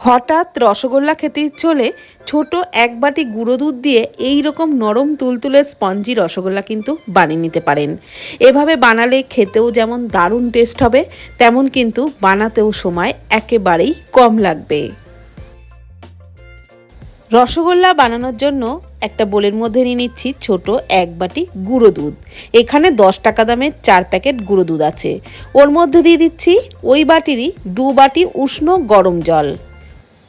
হঠাৎ রসগোল্লা খেতে হলে ছোট এক বাটি গুঁড়ো দুধ দিয়ে এই রকম নরম তুলতুলে স্পঞ্জি রসগোল্লা কিন্তু বানিয়ে নিতে পারেন। এভাবে বানালে খেতেও যেমন দারুণ টেস্ট হবে, তেমন কিন্তু বানাতেও সময় একেবারেই কম লাগবে। রসগোল্লা বানানোর জন্য একটা বোলের মধ্যে নিয়ে নিচ্ছি ছোট এক বাটি গুঁড়ো দুধ। এখানে দশ টাকা দামের চার প্যাকেট গুঁড়ো দুধ আছে। ওর মধ্যে দিয়ে দিচ্ছি ওই বাটিরই দু বাটি উষ্ণ গরম জল।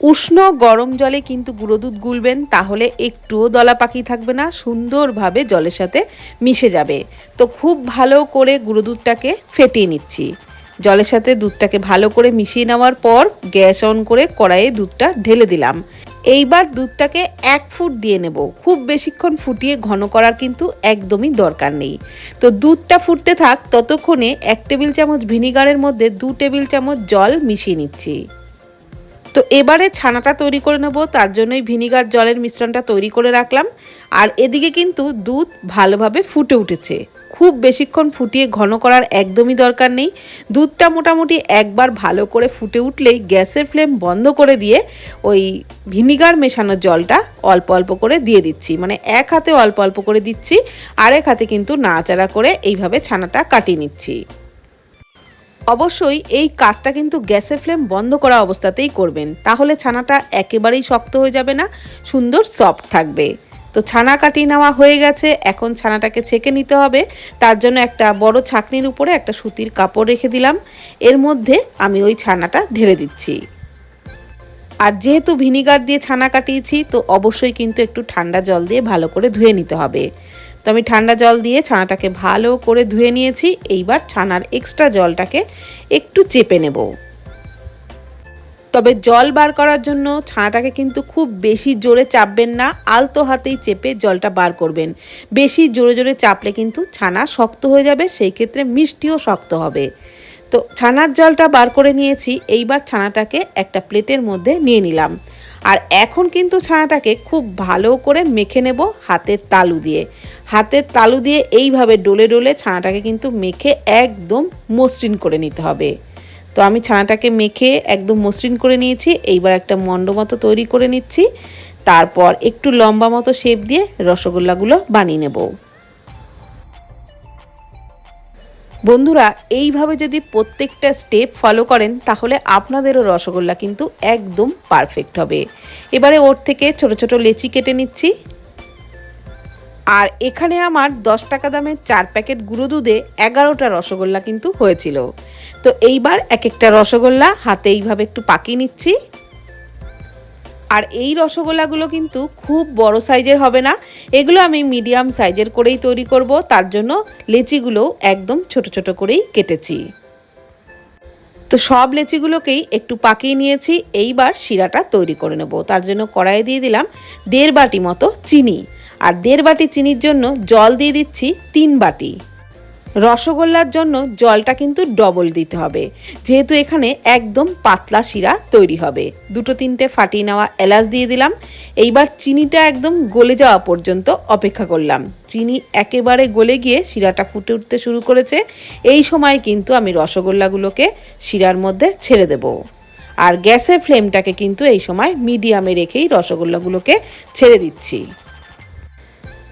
উষ্ণ গরম জলে কিন্তু গুঁড়ো দুধ গুলবেন, তাহলে একটুও দলা পাকি থাকবে না, সুন্দরভাবে জলের সাথে মিশে যাবে। তো খুব ভালো করে গুঁড়ো দুধটাকে ফেটিয়ে নিচ্ছি। জলের সাথে দুধটাকে ভালো করে মিশিয়ে নেওয়ার পর গ্যাস অন করে কড়াইয়ে দুধটা ঢেলে দিলাম। এইবার দুধটাকে এক ফুট দিয়ে নেব। খুব বেশিক্ষণ ফুটিয়ে ঘন করার কিন্তু একদমই দরকার নেই। তো দুধটা ফুটতে থাক, ততক্ষণে এক টেবিল চামচ ভিনিগারের মধ্যে দু টেবিল চামচ জল মিশিয়ে নিচ্ছি। তো এবারে ছানাটা তৈরি করে নেব, তার জন্যই ভিনিগার জলের মিশ্রণটা তৈরি করে রাখলাম। আর এদিকে কিন্তু দুধ ভালোভাবে ফুটে উঠেছে। খুব বেশিক্ষণ ফুটিয়ে ঘন করার একদমই দরকার নেই। দুধটা মোটামুটি একবার ভালো করে ফুটে উঠলেই গ্যাসের ফ্লেম বন্ধ করে দিয়ে ওই ভিনিগার মেশানো জলটা অল্প অল্প করে দিয়ে দিচ্ছি। মানে এক হাতে অল্প অল্প করে দিচ্ছি, আরেক হাতে কিন্তু নাড়াচাড়া করে এইভাবে ছানাটা কাটিয়ে নিচ্ছি। অবশ্যই এই কাজটা কিন্তু গ্যাসের ফ্লেম বন্ধ করা অবস্থাতেই করবেন। তাহলে ছানাটা একেবারেই শক্ত হয়ে যাবে না, সুন্দর সফট থাকবে। তো ছানা কাটিয়ে নেওয়া হয়ে গেছে, এখন ছানাটাকে ছেঁকে নিতে হবে। তার জন্য একটা বড় ছাকনির উপরে একটা সুতির কাপড় রেখে দিলাম। এর মধ্যে আমি ওই ছানাটা ঢেলে দিচ্ছি। আর যেহেতু ভিনিগার দিয়ে ছানা কাটিয়েছি, তো অবশ্যই কিন্তু একটু ঠান্ডা জল দিয়ে ভালো করে ধুয়ে নিতে হবে। আমি ঠান্ডা জল দিয়ে ছানাটাকে ভালো করে ধুয়ে নিয়েছি। এইবার ছানার এক্সট্রা জলটাকে একটু চেপে নেব। তবে জল বার করার জন্য ছানাটাকে কিন্তু খুব বেশি জোরে চাপবেন না, আলতো হাতেই চেপে জলটা বার করবেন। বেশি জোরে জোরে চাপলে কিন্তু ছানা শক্ত হয়ে যাবে, সেই ক্ষেত্রে মিষ্টিও শক্ত হবে। তো ছানার জলটা বার করে নিয়েছি, এইবার ছানাটাকে একটা প্লেটের মধ্যে নিয়ে নিলাম। আর এখন কিন্তু ছানাটাকে খুব ভালো করে মেখে নেব হাতের তালু দিয়ে। হাতের তালু দিয়ে এইভাবে ডলে ডলে ছানাটাকে কিন্তু মেখে একদম মসৃণ করে নিতে হবে। তো আমি ছানাটাকে মেখে একদম মসৃণ করে নিয়েছি, এইবার একটা মণ্ড মতো তৈরি করে নিচ্ছি, তারপর একটু লম্বা মতো শেপ দিয়ে রসগোল্লাগুলো বানিয়ে নেব। বন্ধুরা, এইভাবে যদি প্রত্যেকটা স্টেপ ফলো করেন, তাহলে আপনাদেরও রসগোল্লা কিন্তু একদম পারফেক্ট হবে। এবারে ওর থেকে ছোট ছোট লেচি কেটে নিচ্ছি। আর এখানে আমার দশ টাকা দামের চার প্যাকেট গুঁড়ো দুধে এগারোটা রসগোল্লা কিন্তু হয়েছিল। তো এইবার এক একটা রসগোল্লা হাতে এইভাবে একটু পাকিয়ে নিচ্ছি। আর এই রসগোল্লাগুলো কিন্তু খুব বড় সাইজের হবে না। এগুলো আমি মিডিয়াম সাইজের করেই তৈরি করব, তার জন্য লেচিগুলো একদম ছোট ছোট করেই কেটেছি। তো সব লেচিগুলোকেই একটু পাকিয়ে নিয়েছি, এইবার শিরাটা তৈরি করে নেব। তার জন্য কড়াইয়ে দিয়ে দিলাম দেড় বাটি মতো চিনি। আর দেড় বাটি চিনির জন্য জল দিয়ে দিচ্ছি তিন বাটি। রসগোল্লার জন্য জলটা কিন্তু ডবল দিতে হবে। যেহেতু এখানে একদম পাতলা শিরা তৈরি হবে। দুটো তিনটে ফাটিয়ে নেওয়া এলাচ দিয়ে দিলাম। এইবার চিনিটা একদম গলে যাওয়া পর্যন্ত অপেক্ষা করলাম। চিনি একেবারে গলে গিয়ে শিরাটা ফুটে উঠতে শুরু করেছে। এই সময় কিন্তু আমি রসগোল্লাগুলোকে শিরার মধ্যে ছেড়ে দেব। আর গ্যাসের ফ্লেমটাকে কিন্তু এই সময় মিডিয়ামে রেখেই রসগোল্লাগুলোকে ছেড়ে দিচ্ছি।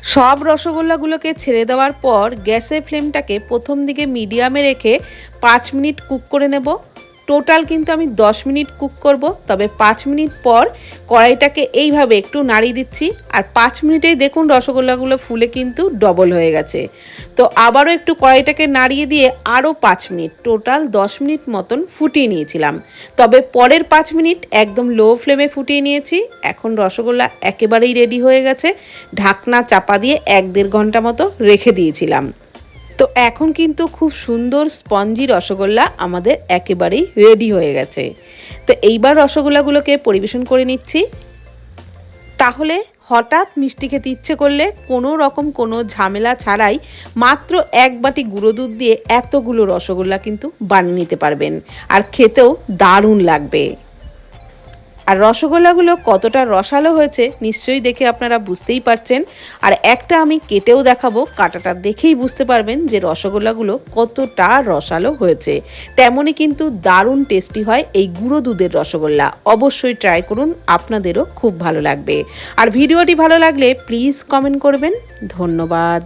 সব রসগোল্লাগুলোকে ছেড়ে দেওয়ার পর গ্যাসের ফ্লেমটাকে প্রথম দিকে মিডিয়ামে রেখে পাঁচ মিনিট কুক করে নেব। টোটাল কিন্তু আমি দশ মিনিট কুক করব, তবে পাঁচ মিনিট পর কড়াইটাকে এইভাবে একটু নাড়িয়ে দিচ্ছি, আর পাঁচ মিনিটেই দেখুন রসগোল্লাগুলো ফুলে কিন্তু ডবল হয়ে গেছে। তো আবারও একটু কড়াইটাকে নাড়িয়ে দিয়ে আরও পাঁচ মিনিট, টোটাল দশ মিনিট মতন ফুটিয়ে নিয়েছিলাম। তবে পরের পাঁচ মিনিট একদম লো ফ্লেমে ফুটিয়ে নিয়েছি, এখন রসগোল্লা একেবারেই রেডি হয়ে গেছে, ঢাকনা চাপা দিয়ে এক দেড় ঘণ্টা মতো রেখে দিয়েছিলাম। তো এখন কিন্তু খুব সুন্দর স্পঞ্জি রসগোল্লা আমাদের একেবারেই রেডি হয়ে গেছে। তো এইবার রসগোল্লাগুলোকে পরিবেশন করে নিচ্ছি। তাহলে হঠাৎ মিষ্টি খেতে ইচ্ছে করলে কোনো রকম কোনো ঝামেলা ছাড়াই মাত্র এক বাটি গুঁড়ো দুধ দিয়ে এতগুলো রসগোল্লা কিন্তু বানিয়ে নিতে পারবেন। আর খেতেও দারুণ লাগবে। আর রসগোল্লাগুলো কতটা রসালো হয়েছে নিশ্চয়ই দেখে আপনারা বুঝতেই পারছেন। আর একটা আমি কেটেও দেখাবো, কাটাটা দেখেই বুঝতে পারবেন যে রসগোল্লাগুলো কতটা রসালো হয়েছে। তেমনই কিন্তু দারুণ টেস্টি হয় এই গুঁড়ো দুধের রসগোল্লা। অবশ্যই ট্রাই করুন, আপনাদেরও খুব ভালো লাগবে। আর ভিডিওটি ভালো লাগলে প্লিজ কমেন্ট করবেন। ধন্যবাদ।